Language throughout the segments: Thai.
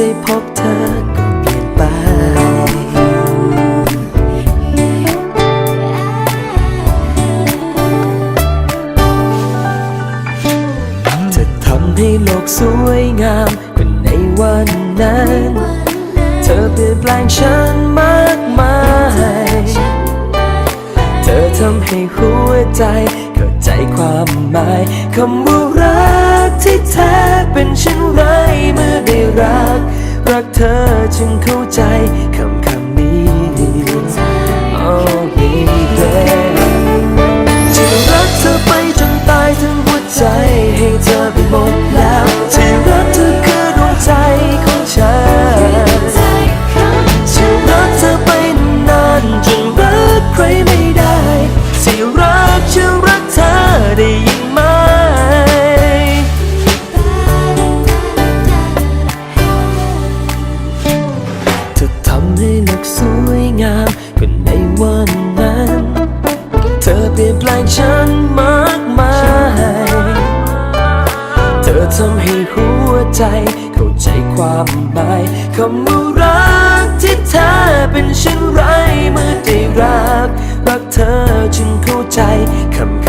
ได้พบเธอก็เปลี่ยนไปจะทำให้โลกสวยงามกว่าในวันนั้น เธอเปลี่ยนแปลงฉันมากมาย เธอทำให้หัวใจเข้าใจความหมายคำว่ารักที่แท้เป็นฉัน รัก รักเธอจึงเข้าใจคำคำนี้ Oh baby จะรักเธอไปจนตายทั้งหัวใจให้เธอเป็น สวยงามกันในวันนั้น เธอเปลี่ยนแปลงฉันมากมาย เธอทำให้หัวใจเข้าใจความหมายคำว่ารักที่เธอเป็นเช่นไรเมื่อได้รัก รักเธอจึงเข้าใจคำ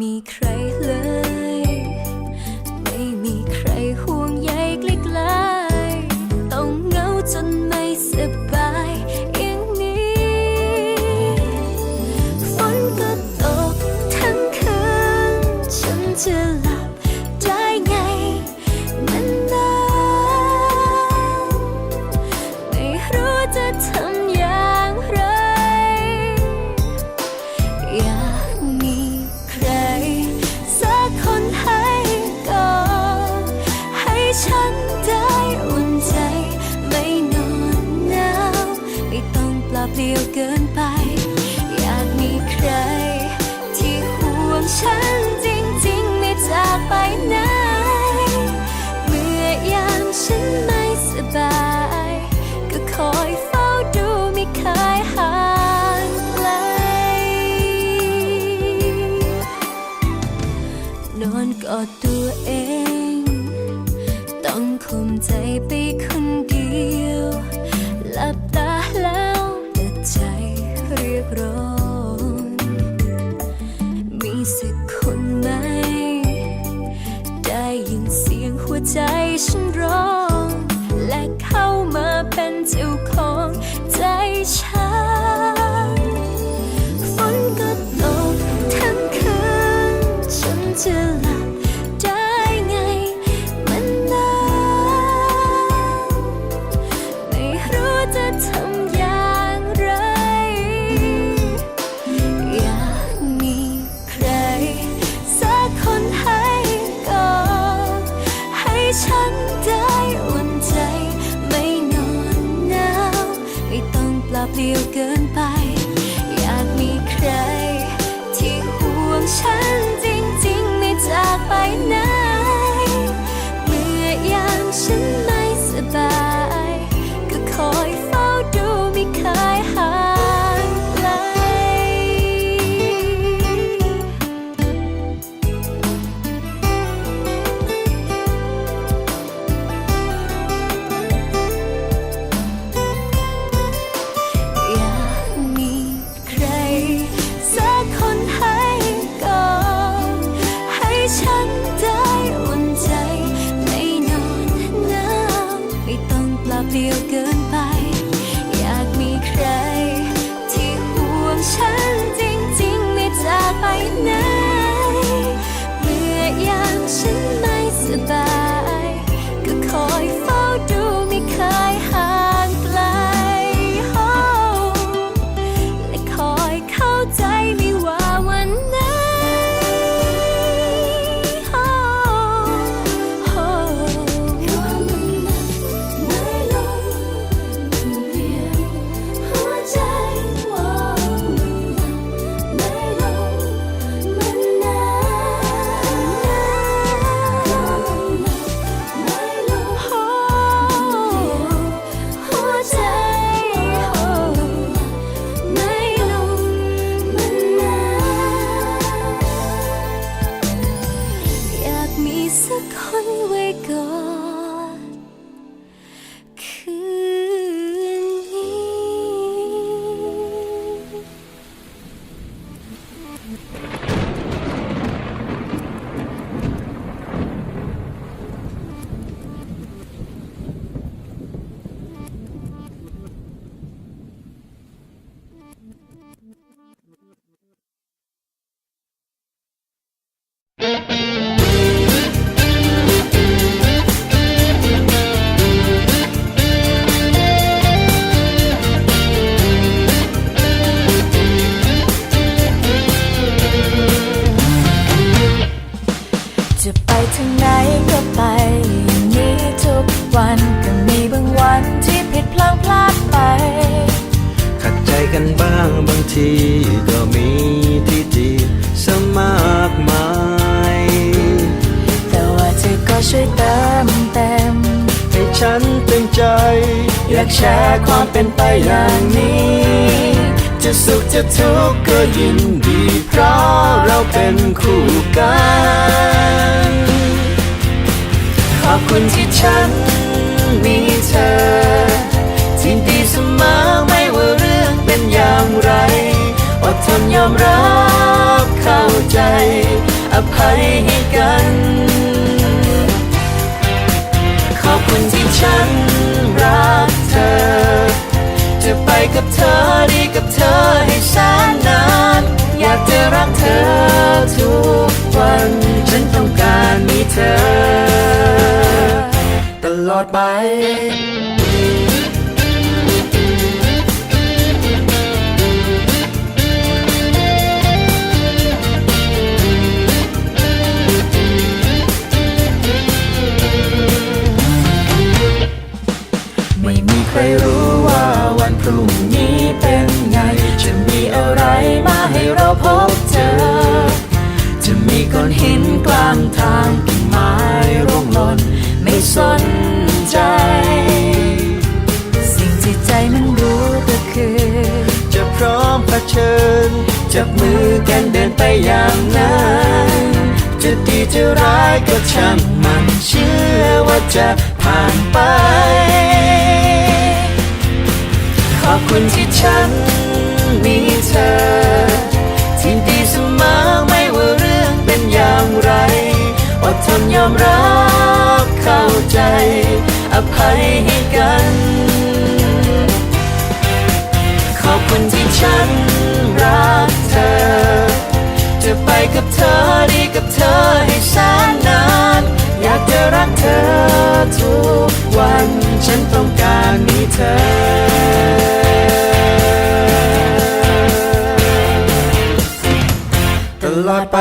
me crazy. จะหลับได้ไง มันนานไม่รู้จะทำอย่างไร อยากมีใคร สักคนให้กอดให้ฉันได้อุ่นใจ ไม่นอนหนาวไม่ต้องปลอบเรียวกิน แชร์ความเป็นไปอย่างนี้ จะสุขจะทุกข์ก็ยินดี เพราะเราเป็นคู่กัน ขอบคุณที่ฉันมีเธอที่ดีเสมอไม่ว่าเรื่องเป็นอย่างไรอดทนยอมรับเข้าใจ อภัยให้กัน ขอบคุณที่ฉันรัก กับเธอดีกับเธอให้แสนนาน อยากจะรักเธอทุกวัน ฉันต้องการมีเธอ ตลอดไป จับมือกันเดินไปอย่างนั้นจะดีจะร้ายก็ช่างมันเชื่อว่าจะผ่านไป ขอบคุณที่ฉันมีเธอที่ดีเสมอไม่ว่าเรื่องเป็นอย่างไรอดทนยอมรับเข้าใจ อภัยให้กัน ขอบคุณที่ฉันรัก จะไปกับเธอดีกับเธอให้แสนนาน อยากจะรักเธอทุกวัน ฉันต้องการมีเธอตลอดไป